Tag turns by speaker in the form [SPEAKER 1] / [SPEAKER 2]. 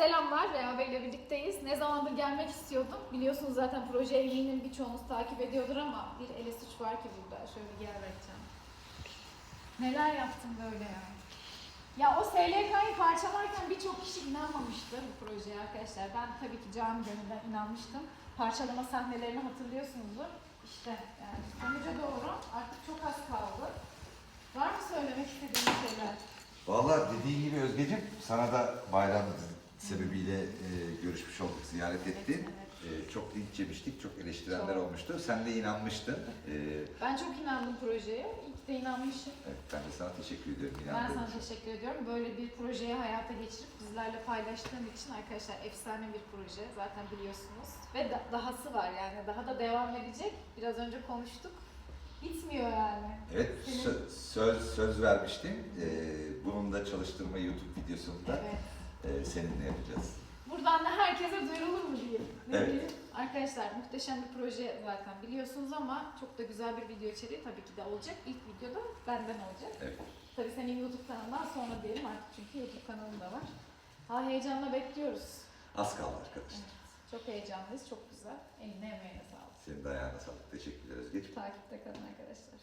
[SPEAKER 1] selamlar. Reha Bey ile birlikteyiz. Ne zamandır gelmek istiyordum. Biliyorsunuz zaten proje eminim birçoğunuz takip ediyordur ama bir ele suç var ki burada. Şöyle gel bakacağım. Neler yaptım böyle ya. Ya o SLK'yı parçalarken birçok kişi inanmamıştı bu projeye arkadaşlar. Ben tabii ki can gönülden inanmıştım. Parçalama sahnelerini hatırlıyorsunuzdur. İşte yani sonuca doğru artık çok az kaldı. Var mı söylemek istediğiniz şeyler?
[SPEAKER 2] Valla dediğin gibi Özgeciğim, sana da bayram sebebiyle e, görüşmüş olduk, ziyaret ettin. E, çok linç yemiştik, çok eleştirenler
[SPEAKER 1] Çok.
[SPEAKER 2] olmuştu. Sen de inanmıştın. E,
[SPEAKER 1] Ben çok inandım projeye. Ki de inanmışım.
[SPEAKER 2] evet, ben de sana teşekkür ediyorum
[SPEAKER 1] Ben
[SPEAKER 2] inandığın
[SPEAKER 1] sana
[SPEAKER 2] için.
[SPEAKER 1] teşekkür ediyorum. Böyle bir projeyi hayata geçirip bizlerle paylaştığın için arkadaşlar efsane bir proje. Zaten biliyorsunuz. Ve da- dahası var yani. Daha da devam edecek. Biraz önce konuştuk. Bitmiyor yani.
[SPEAKER 2] Evet, sö- söz söz vermiştim. E, bunun da çalıştırma YouTube videosunu da
[SPEAKER 1] Evet.
[SPEAKER 2] E, seninle yapacağız.
[SPEAKER 1] Buradan da herkese duyurulur mu. Ne
[SPEAKER 2] Evet.
[SPEAKER 1] diyeyim? Arkadaşlar muhteşem bir proje zaten biliyorsunuz ama çok da güzel bir video içeriği tabii ki de olacak. İlk videoda benden olacak.
[SPEAKER 2] Evet.
[SPEAKER 1] Tabii senin YouTube kanalından sonra diyelim artık çünkü YouTube kanalın da var. Ha heyecanla bekliyoruz.
[SPEAKER 2] Az kaldı arkadaşlar.
[SPEAKER 1] Evet, çok heyecanlıyız, çok güzel. Eline emeğine sağlık.
[SPEAKER 2] Senin de ayağına sağlık. Teşekkürler Özgeciğim.
[SPEAKER 1] Takipte kalın arkadaşlar.